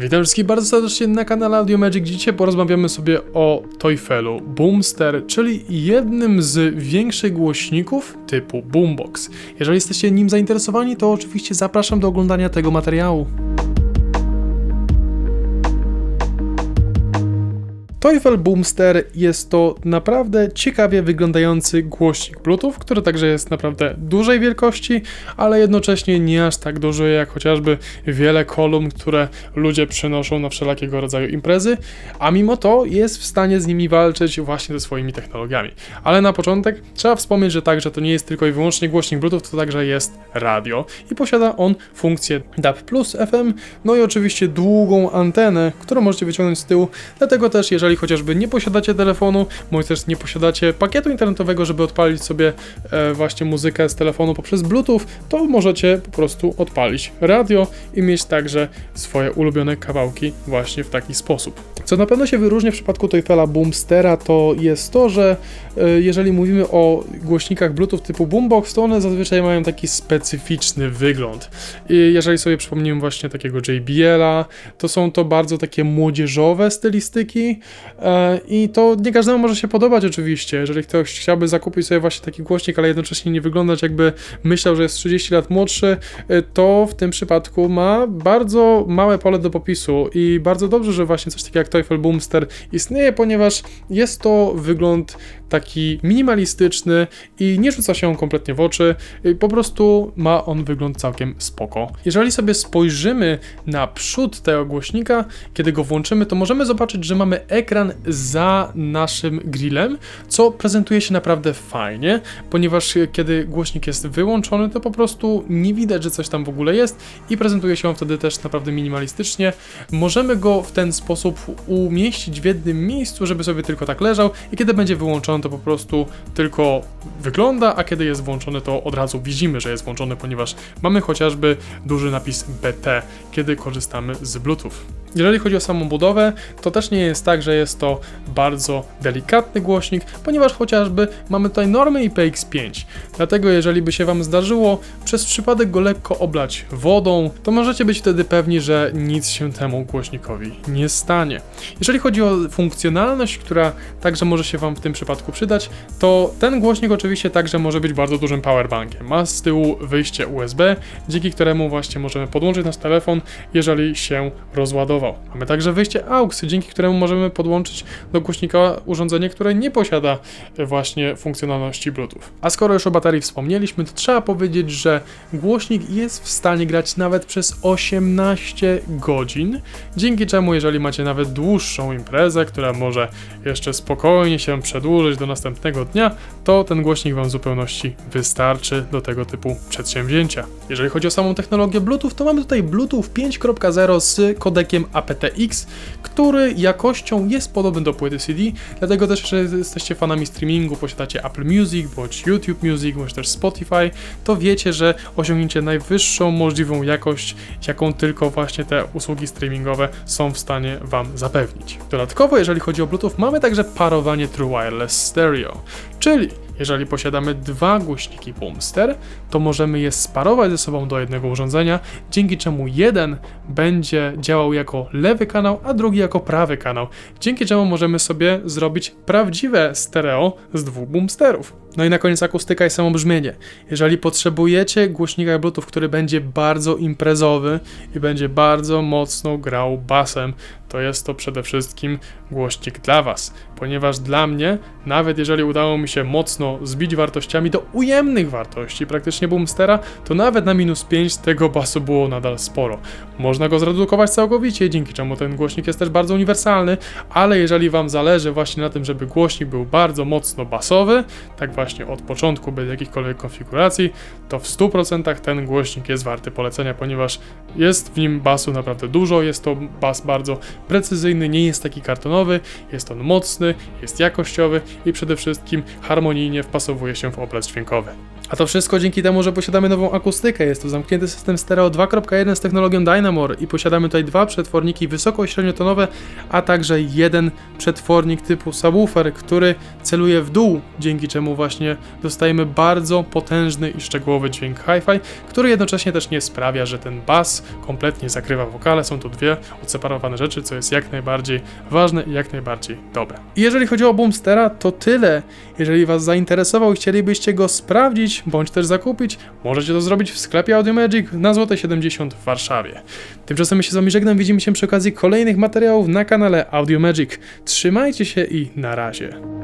Witam wszystkich bardzo serdecznie na kanale Audio Magic. Dzisiaj porozmawiamy sobie o Toyfelu Boomster, czyli jednym z większych głośników typu Boombox. Jeżeli jesteście nim zainteresowani, to oczywiście zapraszam do oglądania tego materiału. Teufel Boomster jest to naprawdę ciekawie wyglądający głośnik Bluetooth, który także jest naprawdę dużej wielkości, ale jednocześnie nie aż tak duży jak chociażby wiele kolumn, które ludzie przynoszą na wszelakiego rodzaju imprezy, a mimo to jest w stanie z nimi walczyć właśnie ze swoimi technologiami. Ale na początek trzeba wspomnieć, że także to nie jest tylko i wyłącznie głośnik Bluetooth, to także jest radio i posiada on funkcję DAB+, FM, no i oczywiście długą antenę, którą możecie wyciągnąć z tyłu, dlatego też jeżeli chociażby nie posiadacie telefonu, bądź też nie posiadacie pakietu internetowego, żeby odpalić sobie e, właśnie muzykę z telefonu poprzez Bluetooth, to możecie po prostu odpalić radio i mieć także swoje ulubione kawałki właśnie w taki sposób. Co na pewno się wyróżnia w przypadku Teufela Boomstera, to jest to, że e, jeżeli mówimy o głośnikach Bluetooth typu Boombox, to one zazwyczaj mają taki specyficzny wygląd. I jeżeli sobie przypomnimy właśnie takiego JBL-a, to są to bardzo takie młodzieżowe stylistyki, I to nie każdemu może się podobać oczywiście, jeżeli ktoś chciałby zakupić sobie właśnie taki głośnik, ale jednocześnie nie wyglądać jakby myślał, że jest 30 lat młodszy, e, to w tym przypadku ma bardzo małe pole do popisu. I bardzo dobrze, że właśnie coś takiego jak Teufel Boomster istnieje, ponieważ jest to wygląd taki minimalistyczny i nie rzuca się on kompletnie w oczy, po prostu ma on wygląd całkiem spoko. Jeżeli sobie spojrzymy na przód tego głośnika, kiedy go włączymy, to możemy zobaczyć, że mamy ekran za naszym grillem, co prezentuje się naprawdę fajnie, ponieważ kiedy głośnik jest wyłączony, to po prostu nie widać, że coś tam w ogóle jest i prezentuje się on wtedy też naprawdę minimalistycznie. Możemy go w ten sposób umieścić w jednym miejscu, żeby sobie tylko tak leżał i kiedy będzie wyłączony, to po prostu tylko wygląda, a kiedy jest włączony, to od razu widzimy, że jest włączony, ponieważ mamy chociażby duży napis BT, kiedy korzystamy z Bluetooth. Jeżeli chodzi o samą budowę, to też nie jest tak, że jest to bardzo delikatny głośnik, ponieważ chociażby mamy tutaj normy IPX5. Dlatego jeżeli by się Wam zdarzyło przez przypadek go lekko oblać wodą, to możecie być wtedy pewni, że nic się temu głośnikowi nie stanie. Jeżeli chodzi o funkcjonalność, która także może się Wam w tym przypadku przydać, to ten głośnik oczywiście także może być bardzo dużym powerbankiem. Ma z tyłu wyjście USB, dzięki któremu właśnie możemy podłączyć nasz telefon, jeżeli się rozładował. Mamy także wyjście AUX, dzięki któremu możemy podłączyć do głośnika urządzenie, które nie posiada właśnie funkcjonalności Bluetooth. A skoro już o baterii wspomnieliśmy, to trzeba powiedzieć, że głośnik jest w stanie grać nawet przez 18 godzin, dzięki czemu jeżeli macie nawet dłuższą imprezę, która może jeszcze spokojnie się przedłużyć do następnego dnia, to ten głośnik Wam w zupełności wystarczy do tego typu przedsięwzięcia. Jeżeli chodzi o samą technologię Bluetooth, to mamy tutaj Bluetooth 5.0 z kodekiem aptX, który jakością jest podobny do płyty CD, dlatego też, jeżeli jesteście fanami streamingu, posiadacie Apple Music, bądź YouTube Music, bądź też Spotify, to wiecie, że osiągnięcie najwyższą możliwą jakość, jaką tylko właśnie te usługi streamingowe są w stanie Wam zapewnić. Dodatkowo, jeżeli chodzi o Bluetooth, mamy także parowanie True Wireless Stereo, czyli jeżeli posiadamy dwa głośniki Boomster, to możemy je sparować ze sobą do jednego urządzenia, dzięki czemu jeden będzie działał jako lewy kanał, a drugi jako prawy kanał, dzięki czemu możemy sobie zrobić prawdziwe stereo z dwóch Boomsterów. No i na koniec akustyka i samo brzmienie. Jeżeli potrzebujecie głośnika Bluetooth, który będzie bardzo imprezowy i będzie bardzo mocno grał basem, to jest to przede wszystkim głośnik dla Was, ponieważ dla mnie, nawet jeżeli udało mi się mocno zbić wartościami do ujemnych wartości, praktycznie boomstera, to nawet na minus 5 tego basu było nadal sporo. Można go zredukować całkowicie, dzięki czemu ten głośnik jest też bardzo uniwersalny, ale jeżeli Wam zależy właśnie na tym, żeby głośnik był bardzo mocno basowy, tak właśnie od początku, bez jakichkolwiek konfiguracji, to w 100% ten głośnik jest warty polecenia, ponieważ jest w nim basu naprawdę dużo, jest to bas bardzo precyzyjny, nie jest taki kartonowy, jest on mocny, jest jakościowy i przede wszystkim harmonijnie wpasowuje się w obraz dźwiękowy. A to wszystko dzięki temu, że posiadamy nową akustykę. Jest to zamknięty system stereo 2.1 z technologią Dynamore i posiadamy tutaj dwa przetworniki wysoko i średniotonowe, a także jeden przetwornik typu subwoofer, który celuje w dół, dzięki czemu właśnie dostajemy bardzo potężny i szczegółowy dźwięk hi-fi, który jednocześnie też nie sprawia, że ten bas kompletnie zakrywa wokale. Są to dwie odseparowane rzeczy, co jest jak najbardziej ważne i jak najbardziej dobre. I jeżeli chodzi o Boomstera, to tyle. Jeżeli Was zainteresował i chcielibyście go sprawdzić, bądź też zakupić, możecie to zrobić w sklepie Audiomagic na Złote 70 w Warszawie. Tymczasem się z Wami żegnam, widzimy się przy okazji kolejnych materiałów na kanale Audiomagic. Trzymajcie się i na razie.